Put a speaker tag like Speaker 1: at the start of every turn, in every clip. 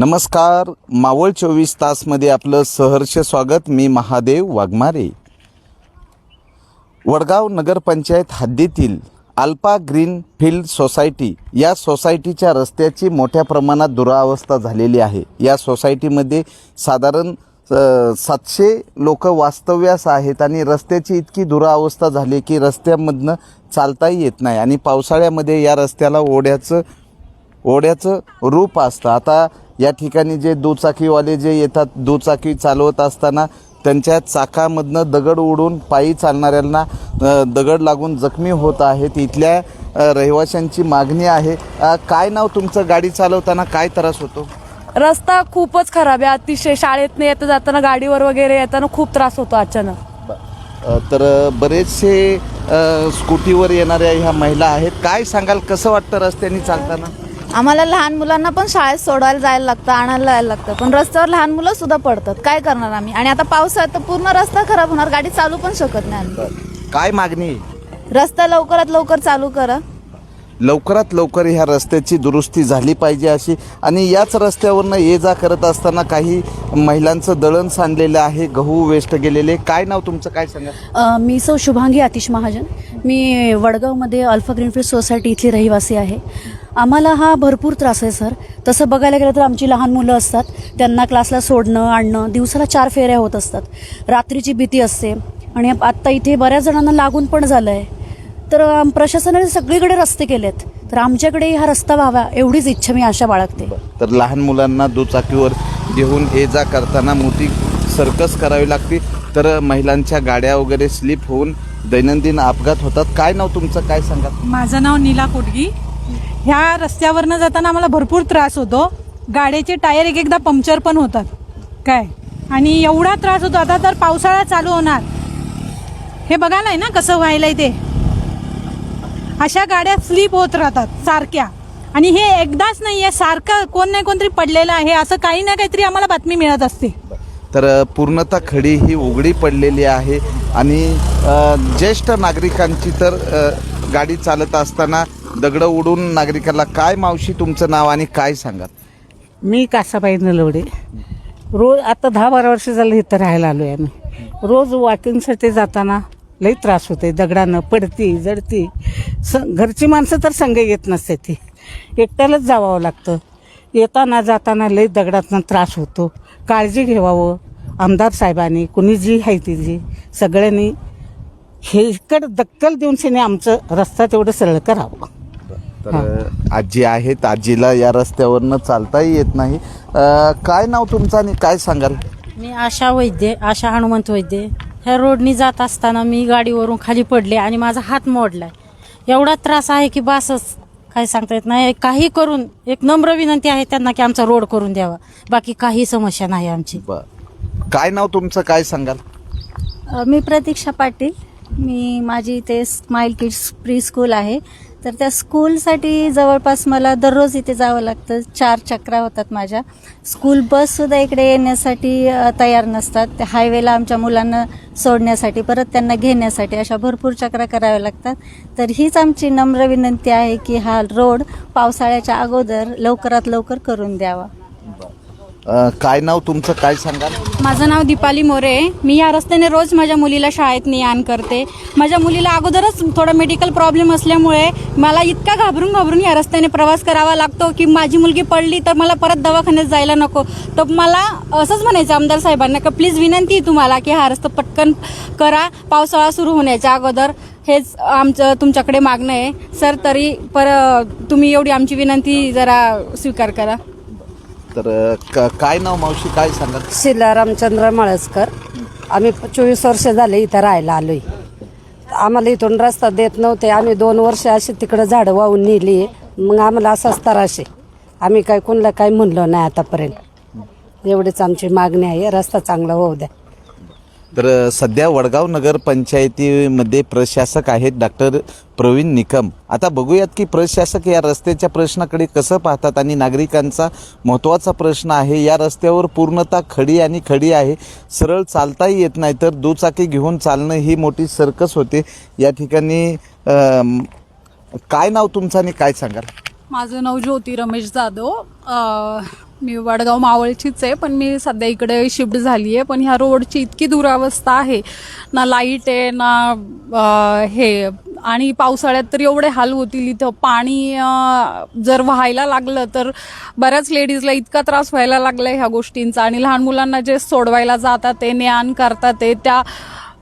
Speaker 1: नमस्कार. मावळ चोवीस तासमध्ये आपलं सहर्ष स्वागत. मी महादेव वाघमारे. वडगाव नगरपंचायत हद्दीतील अल्पा ग्रीन फील्ड सोसायटी या सोसायटीच्या रस्त्याची मोठ्या प्रमाणात दुरावस्था झालेली आहे. या सोसायटीमध्ये साधारण सातशे लोक वास्तव्यास आहेत आणि रस्त्याची इतकी दुरावस्था झाली की रस्त्यामधनं चालताही येत नाही आणि पावसाळ्यामध्ये या रस्त्याला ओढ्याचं ओढ्याचं रूप असतं. आता या ठिकाणी जे दुचाकीवाले जे येतात दुचाकी चालवत असताना त्यांच्या चाकामधनं दगड उडून पायी चालणाऱ्यांना दगड लागून जखमी होत आहेत. इथल्या रहिवाशांची मागणी आहे. काय नाव तुमचं गाडी चालवताना? काय त्रास होतो?
Speaker 2: रस्ता खूपच खराब आहे. अतिशय शाळेतनं येतं जाताना गाडीवर वगैरे येताना खूप त्रास होतो अचानक.
Speaker 1: तर बरेचसे स्कूटीवर येणाऱ्या ह्या महिला आहेत. काय सांगाल? कसं वाटतं रस्त्याने चालताना?
Speaker 3: आम्हाला लहान मुलांना पण शाळेत सोडवायला जायला लागतं आणायला जायला लागतं. पण रस्त्यावर लहान मुलं सुद्धा पडतात. काय करणार आम्ही? आणि आता पावसाळ्यात तर पूर्ण रस्ता खराब होणार. गाडी चालू पण शकत नाही आम्ही.
Speaker 1: काय मागणी?
Speaker 3: रस्ता लवकरात लवकर चालू करा.
Speaker 1: लवकरात लवकर ह्या रस्त्याची दुरुस्ती झाली पाहिजे अशी. आणि याच रस्त्यावरनं ये जा करत असताना काही महिलांचं दळण सांडलेलं आहे गहू वेस्ट गेलेले. काय नाव तुमचं? काय सांगा?
Speaker 4: मी सौ शुभांगी आतिश महाजन. मी वडगावमध्ये अल्फा ग्रीनफील्ड सोसायटी इथली रहिवासी आहे. आम्हाला हा भरपूर त्रास आहे सर. तसं बघायला गेलं तर आमची लहान मुलं असतात. त्यांना क्लासला सोडणं आणणं दिवसाला चार फेऱ्या होत असतात. रात्रीची भीती असते. आणि आत्ता इथे बऱ्याच जणांना लागून पण झालं आहे तर प्रशासनाने सगळीकडे रस्ते केलेत. तर आमच्याकडे हा रस्ता व्हावा एवढीच इच्छा मी आशा बाळगते.
Speaker 1: तर लहान मुलांना दुचाकीवर घेऊन ये जा करताना मोठी सर्कस करावी लागते. तर महिलांच्या गाड्या वगैरे स्लिप होऊन दैनंदिन अपघात होतात. काय नाव तुमचं? काय सांगा
Speaker 5: माझं नाव नीला कोटगी. ह्या रस्त्यावरनं जाताना आम्हाला भरपूर त्रास होतो. गाड्याचे टायर एक एकदा पंक्चर पण होतात. काय? आणि एवढा त्रास होतो. आता तर पावसाळा चालू होणार. हे बघायला आहे ना कसं व्हायलंय ते? अशा गाड्या स्लीप होत राहतात सारख्या. आणि हे एकदाच नाही आहे सारखं कोण नाही कोणतरी पडलेलं आहे असं काही ना काहीतरी आम्हाला बातमी मिळत असते.
Speaker 1: तर पूर्णतः खडी ही उघडी पडलेली आहे आणि अ, ज्येष्ठ नागरिकांची तर अ, गाडी चालत असताना दगडं उडून नागरिकाला काय मावशी तुमचं नाव आणि काय सांगा
Speaker 6: मी कासाबाई नलवडे. रोज आता दहा बारा वर्ष झालं इथं राहायला आलो आहे आम्ही. रोज वॉकिंगसाठी जाताना लई त्रास होते दगडानं पडती जडती घरची माणसं तर संघ येत नसते ती. एकट्यालाच जावं लागतं. येताना जाताना लई दगडातनं त्रास होतो. काळजी घेवावं आमदार साहेबांनी कुणी जी आहे ती जी सगळ्यांनी हे इकडं दक्कल देऊन शेने आमचं रस्ता तेवढं सरळ करावं.
Speaker 1: तर आजी आहेत. आजीला या रस्त्यावरनं चालताही येत नाही. अ, काय नाव तुमचं आणि काय सांगाल?
Speaker 7: मी आशा वैद्य आशा हनुमंत वैद्य. ह्या रोडनी जात असताना मी गाडीवरून खाली पडले आणि माझा हात मोडलाय. एवढा त्रास आहे की बासच काही सांगता येत नाही. काही करून एक नम्र विनंती आहे त्यांना की आमचा रोड करून द्यावा. बाकी काही समस्या नाही आमची.
Speaker 1: काय नाव तुमचं? काय सांगाल?
Speaker 3: मी प्रतीक्षा पाटील. मी माझी इथे स्माईल किड्स प्री स्कूल आहे. तर त्या स्कूलसाठी जवळपास मला दररोज इथे जावं लागतं. चार चक्रा होतात माझ्या. स्कूल बससुद्धा इकडे येण्यासाठी तयार नसतात. त्या हायवेला आमच्या मुलांना सोडण्यासाठी परत त्यांना घेण्यासाठी अशा भरपूर चक्रा कराव्या लागतात. तर हीच आमची नम्र विनंती आहे की हा रोड पावसाळ्याच्या अगोदर लवकरात लवकर करून द्यावा.
Speaker 1: अ, काय नाव तुमचं? काय सांगाल?
Speaker 8: माझं नाव दीपाली मोरे मी या रस्त्याने रोज माझ्या मुलीला शाळेत ने आण करते. माझ्या मुलीला अगोदरच थोडा मेडिकल प्रॉब्लेम असल्यामुळे मला इतका घाबरून घाबरून या रस्त्याने प्रवास करावा लागतो की माझी मुलगी पडली तर मला परत दवाखान्यात जायला नको. तर मला असंच म्हणायचं आमदार साहेबांना का प्लीज विनंती आहे तुम्हाला की हा रस्ता पटकन करा. पावसाळा सुरू होण्याच्या अगोदर हेच आमचं तुमच्याकडे मागणं आहे. सर तरी पर तुम्ही एवढी आमची विनंती जरा स्वीकार करा.
Speaker 1: तर क- काय नाव मावशी? काय सांगा?
Speaker 9: शिला रामचंद्र मळसकर. आम्ही चोवीस वर्ष झाले इथं राहायला आलोय. आम्हाला इथून रस्ता देत नव्हते. आम्ही दोन वर्ष अशी तिकडं झाडं वाहून नेली. मग आम्हाला असाच तराशे आम्ही काय कोणाला काही म्हणलो नाही आतापर्यंत. एवढीच आमची मागणी आहे. रस्ता चांगला होऊ द्या.
Speaker 1: तर सध्या वडगाव नगर पंचायतीमध्ये प्रशासक आहेत डॉक्टर प्रवीण निकम. आता बघूयात की प्रशासक या रस्त्याच्या प्रश्नाकडे कसं पाहतात आणि नागरिकांचा महत्त्वाचा प्रश्न आहे या रस्त्यावर पूर्णतः खडी आणि खडी आहे सरळ चालताही येत नाही तर दुचाकी घेऊन चालणं ही मोठी सर्कस होते. या ठिकाणी काय नाव तुमचं आणि काय सांगाल?
Speaker 2: माझं नाव ज्योती रमेश जाधव.
Speaker 10: मी वडगाव मावळचीच आहे पण मी सध्या इकडे शिफ्ट झाली आहे. पण ह्या रोडची इतकी दुरावस्था आहे ना लाइट आहे ना हे आणि पावसाळ्यात तर एवढे हाल होतील इथं. पाणी जर व्हायला लागलं तर बऱ्याच लेडीजला इतका त्रास व्हायला लागला ह्या गोष्टींचा. आणि लहान मुलांना जे सोडवायला जातात ते ने आण करतात ते त्या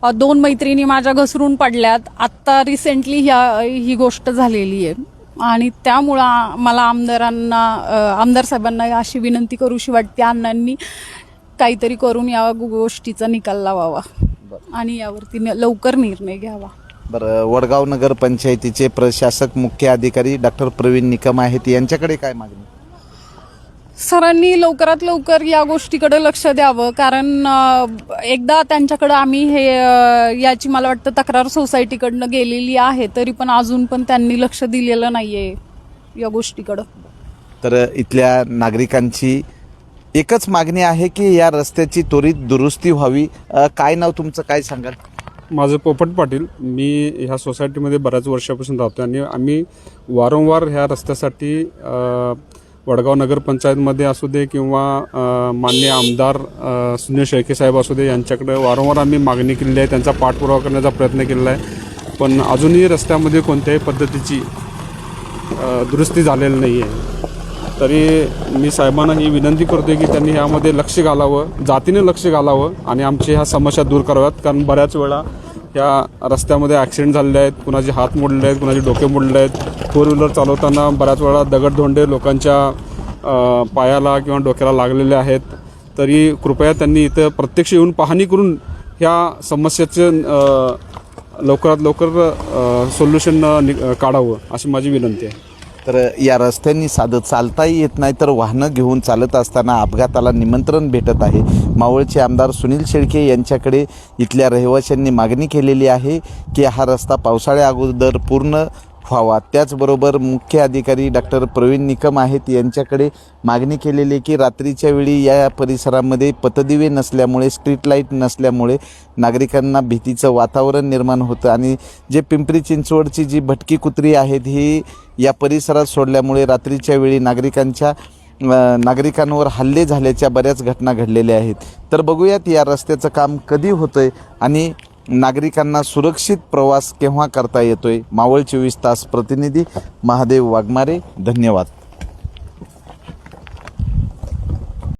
Speaker 10: अ, दोन मैत्रिणी माझ्या घसरून पडल्यात. आत्ता रिसेंटली ह्या ही गोष्ट झालेली आहे. आणि त्यामुळं मला आमदारांना आमदार साहेबांना अशी विनंती करूशी वाटते अण्णांनी काहीतरी करून या गोष्टीचा निकाल लावावा. आणि यावरती लवकर निर्णय घ्यावा.
Speaker 1: बरं वडगाव नगर पंचायतीचे प्रशासक मुख्य अधिकारी डॉक्टर प्रवीण निकम आहेत. यांच्याकडे काय मागणी?
Speaker 10: सरांनी लवकरात लवकर या गोष्टीकडे लक्ष द्यावं. कारण एकदा त्यांच्याकडं आम्ही हे याची मला वाटतं तक्रार सोसायटीकडनं गेलेली आहे तरी पण अजून पण त्यांनी लक्ष दिलेलं नाहीये या गोष्टीकडं.
Speaker 1: तर इथल्या नागरिकांची एकच मागणी आहे की या रस्त्याची त्वरित दुरुस्ती व्हावी. काय नाव तुमचं? काय सांगाल?
Speaker 11: माझं पोपट पाटील. मी ह्या सोसायटीमध्ये बऱ्याच वर्षापासून राहतो आणि आम्ही वारंवार ह्या रस्त्यासाठी वडगाव नगरपंचायतमध्ये असू दे किंवा मान्य माननीय आमदार सुनील शेळके साहेब असू दे यांच्याकडे वारंवार आम्ही मागणी केलेली आहे. त्यांचा पाठपुरावा करण्याचा प्रयत्न केलेला आहे. पण अजूनही रस्त्यामध्ये कोणत्याही पद्धतीची दुरुस्ती झालेली नाही आहे. तरी मी साहेबांना ही विनंती करतोय की त्यांनी ह्यामध्ये लक्ष घालावं जातीने लक्ष घालावं आणि आमची ह्या समस्या दूर कराव्यात. कारण बऱ्याच वेळा या रस्त्यामध्ये ॲक्सिडेंट झालेले आहेत. कुणाचे हात मोडले आहेत कुणाचे डोके मोडले आहेत. फोर व्हीलर चालवताना बऱ्याच वेळा दगडधोंडे लोकांच्या पायाला किंवा डोक्याला लागलेले आहेत. तरी कृपया त्यांनी इथं प्रत्यक्ष येऊन पाहणी करून ह्या समस्येचं लवकरात लवकर सोल्युशन काढावं अशी माझी विनंती आहे.
Speaker 1: तर या रस्त्यांनी साधं चालताही येत नाही तर वाहनं घेऊन चालत असताना अपघाताला निमंत्रण भेटत आहे. मावळचे आमदार सुनील शेळके यांच्याकडे इथल्या रहिवाशांनी मागणी केलेली आहे की हा रस्ता पावसाळ्या अगोदर पूर्ण व्हावा. त्याचबरोबर मुख्य अधिकारी डॉक्टर प्रवीण निकम आहेत. यांच्याकडे मागणी केलेली आहे की रात्रीच्या वेळी या परिसरामध्ये पतदिवे नसल्यामुळे स्ट्रीट लाइट नसल्यामुळे नागरिकांना भीतीचं वातावरण निर्माण होतं. आणि जे पिंपरी चिंचवडची जी भटकी कुत्री आहेत ही या परिसरात सोडल्यामुळे रात्रीच्या वेळी नागरिकांच्या नागरिकांवर हल्ले झाल्याच्या बऱ्याच घटना घडलेल्या आहेत. तर बघूयात या रस्त्याचं काम कधी होतंय आणि नागरिकांना सुरक्षित प्रवास केव्हा करता येतोय? मावळ चोवीस तास प्रतिनिधी महादेव वाघमारे धन्यवाद.